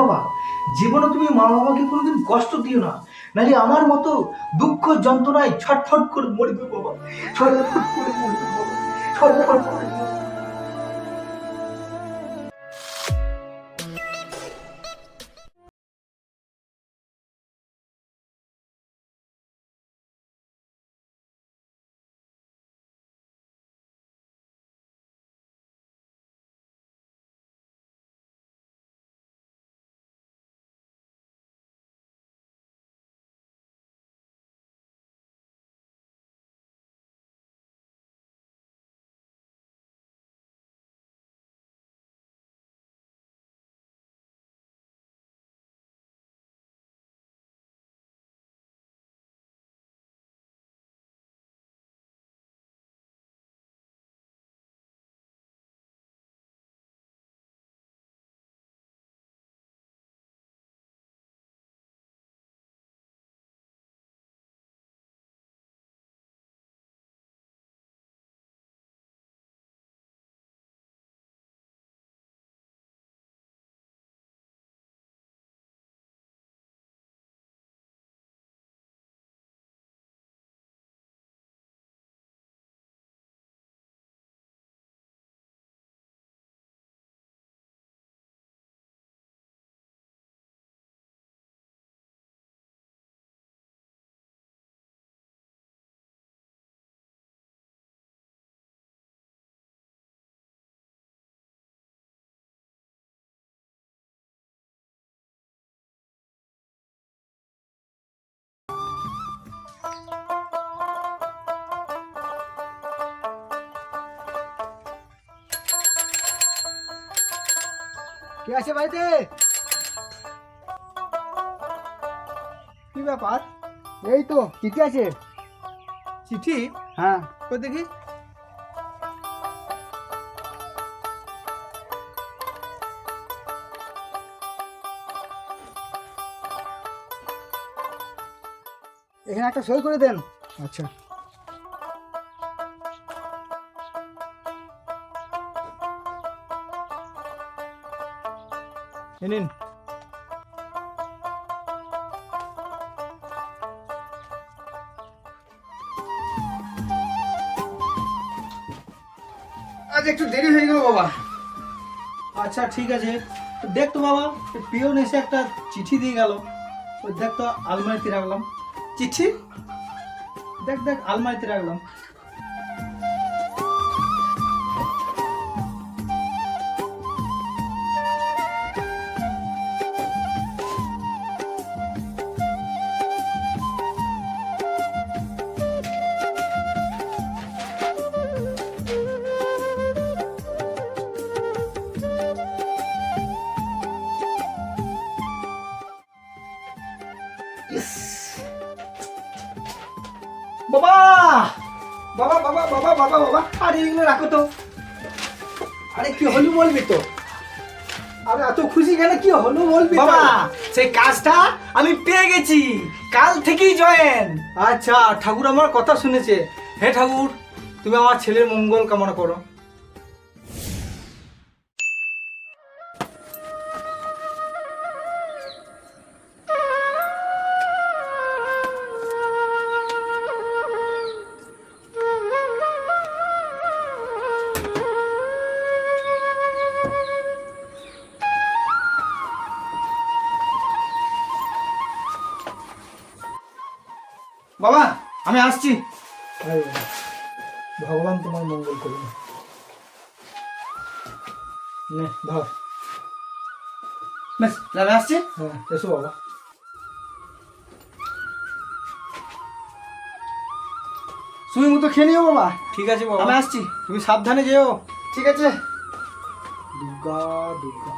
বাবা জীবনে তুমি মা বাবাকে কোনোদিন কষ্ট দিও না। নাহলে আমার মতো দুঃখ যন্ত্রণায় ছটফট করে মরবে বাবা। ছটফট করে মরবে বাবা। ছটফট করে কে আছে বাড়িতে? কি ব্যাপার? এই তো চিঠি আছে। চিঠি? হ্যাঁ। কই দেখি? এখানে একটা সই করে দেন। আচ্ছা। নিন। আজ একটু দেরি হয়ে গেল বাবা। আচ্ছা ঠিক আছে। তো দেখ তো বাবা পিওন এসে একটা চিঠি দিয়ে গেল। দেখ তো আলমারিতে রাখলাম। চিঠি? দেখ দেখ আলমারিতে রাখলাম। বাবা! বাবা বাবা বাবা বাবা বাবা আরে এগুলো রাখো তো। আরে কি হলো বলবি তো? আরে এত খুশি কেন? কি হলো বলবি বাবা সেই কাজটা আমি পেয়ে গেছি। কাল থেকেই জয়েন। আচ্ছা ঠাকুর আমার কথা শুনেছে। হে ঠাকুর তুমি আমার ছেলের মঙ্গল কামনা করো। বাবা আমি আসছি। ভগবান তোমার মঙ্গল করুন। নে ধর। আসছি। হ্যাঁ এসো বাবা। সুই মতো খেয়ে নিও বাবা। ঠিক আছে বাবা। আমি আসছি তুমি সাবধানে যেও। ঠিক আছে। দুর্গা দুর্গা।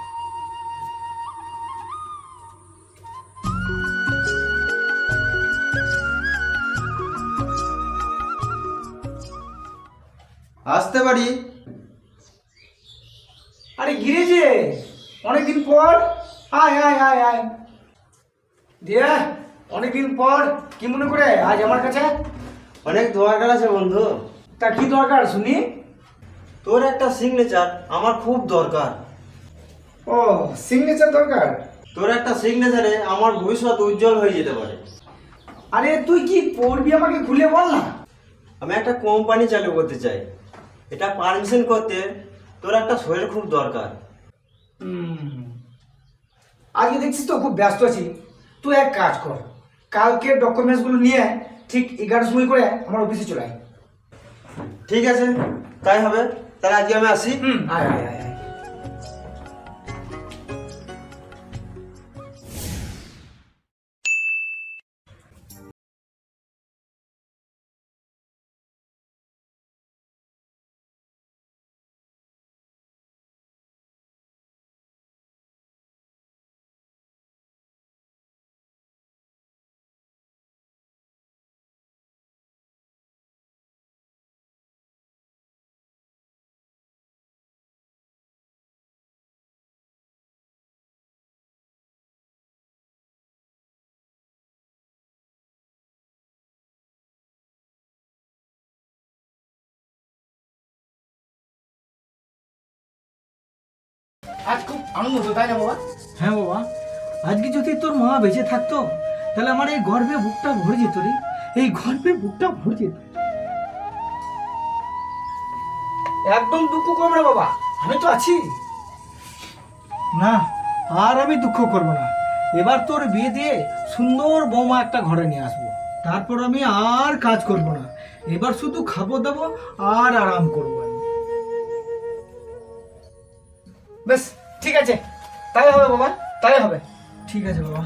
আসতে পারি? আরে গিরেছে অনেকদিন পর। আয় আয় আয় আয়। দিয়ে অনেকদিন পর কি মনে করে আজ আমার কাছে? অনেক দরকার আছে বন্ধু। তা কি দরকার শুনি? তোর একটা সিগনেচার আমার খুব দরকার। ও সিগনেচার দরকার? তোর একটা সিগনেচারে আমার ভবিষ্যৎ উজ্জ্বল হয়ে যেতে পারে। আরে তুই কি পড়বি আমাকে খুলে বল না? আমি একটা কোম্পানি চালু করতে চাই। এটা পারমিশন করতে তোর একটা শরীর খুব দরকার। হুম। আজকে দেখছিস তো খুব ব্যস্ত আছি। তুই এক কাজ কর। কালকে ডকুমেন্টসগুলো নিয়ে ঠিক এগারো সময় করে আমার অফিসে চলে আয়। ঠিক আছে তাই হবে। তাহলে আজকে আমি আসি। হুম। আয় আয় আয়। আজ খুব আনন্দ হতো তাই না বাবা? হ্যাঁ বাবা আজকে যদি তোর মা বেঁচে থাকতো তাহলে আমার এই গর্বে বুকটা ভরে যেত রে। এই গর্বে বুকটা ভরে যেত। একদম দুঃখ করবে না বাবা আমি তো আছি। না আর আমি দুঃখ করব না। এবার তোর বিয়ে দিয়ে সুন্দর বৌমা একটা ঘরে নিয়ে আসব। তারপর আমি আর কাজ করব না। এবার শুধু খাব দাবো আর আরাম করব বেশ ঠিক আছে। তাই হবে বাবা, তাই হবে। ঠিক আছে বাবা।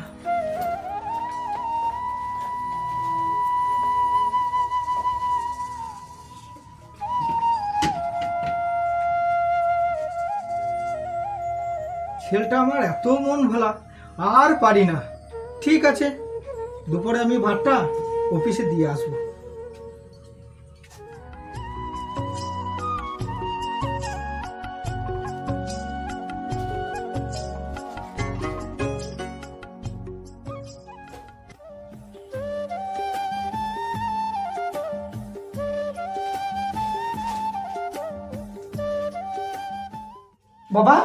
ছেলেটা আমার এত মন ভালা, আর পারি না। ঠিক আছে, দুপুরে আমি ভাতটা অফিসে দিয়ে আসব। বাবা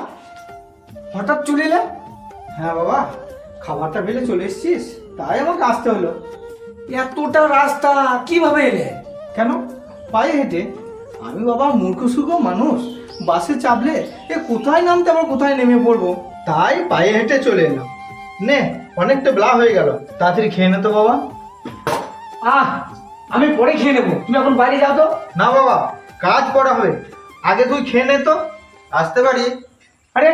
হঠাৎ চলে এলে? হ্যাঁ বাবা খাবারটা ফেলে চলে এসেছিস? তাই আমাকে আসতে হলো। এতটা রাস্তা কীভাবে এলে? কেন? পায়ে হেঁটে। আমি বাবা মূর্খ সুখ মানুষ। বাসে চাপলে এ কোথায় নামতে আবার কোথায় নেমে পড়ব? তাই পায়ে হেঁটে চলে এলাম। নে অনেকটা বেলা হয়ে গেল। তাড়াতাড়ি খেয়ে নে তো বাবা। আহ আমি পরে খেয়ে নেব। তুমি এখন বাইরে যাও তো। না বাবা কাজ করা হবে। আগে তুই খেয়ে নে তো। আসতে পারি? আরে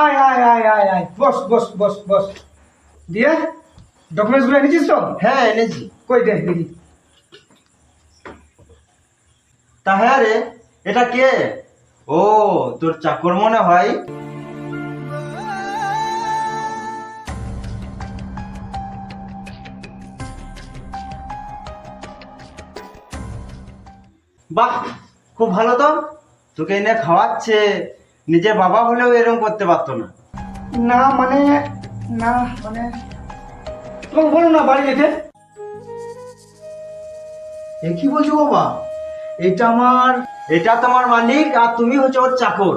আয় আয় আয় আয় আয়। বস বস বস বস। দিয়ে ডকুমেন্টসগুলো এনেছিস তো? হ্যাঁ এনেছি। কই দেখি তা হ্যাঁ রে এটা কে? ও তোর চাকর মনে হয়? বাহ খুব ভালো তো। তোকে এনে খাওয়াচ্ছে। নিজের বাবা হলেও এরকম করতে পারতো না। না মানে না মানে তোমাকে বলো না বাড়ি যেতে এ কি বলছো বাবা? এটা আমার এটা তোমার মালিক আর তুমি হচ্ছে ওর চাকর।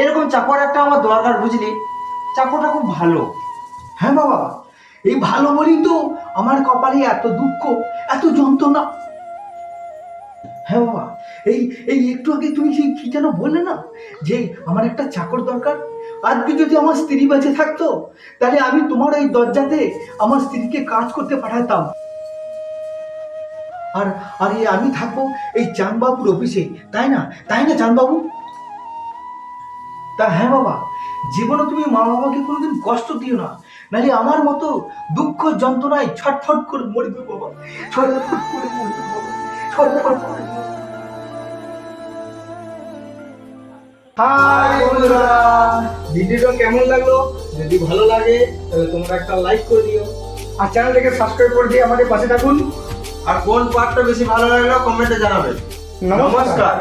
এরকম চাকর একটা আমার দরকার বুঝলি? চাকরটা খুব ভালো। হ্যাঁ বাবা এই ভালো বলি তো আমার কপালে এত দুঃখ এত যন্ত্রণা। হ্যাঁ বাবা, এই এই একটু আগে তুমি সেই কি যেন বললে না, যে আমার একটা চাকর দরকার, আজকে যদি আমার স্ত্রী বেঁচে থাকতো, তাহলে আমি তোমার এই দরজাতে আমার স্ত্রীকে কাজ করতে পাঠাতাম। আর আর আমি থাকব এই চাঁদবাবুর অফিসে, তাই না? তাই না চাঁদবাবু তা হ্যাঁ বাবা, জীবনে তুমি মা বাবাকে কোনোদিন কষ্ট দিও না, নাহলে আমার মতো দুঃখ যন্ত্রণায় ছটফট করে মরবে বাবা, ছটফট করে মরবে বাবা। হাই বন্ধুরা ভিডিওটা কেমন লাগল? যদি ভালো লাগে তাহলে তোমরা একটা লাইক করে দিও। আর চ্যানেলটাকে সাবস্ক্রাইব করে দিয়ে আমাদের পাশে থাকুন। আর কোন পার্টটা বেশি ভালো লাগল কমেন্টে জানাবেন নমস্কার। নমস্কার।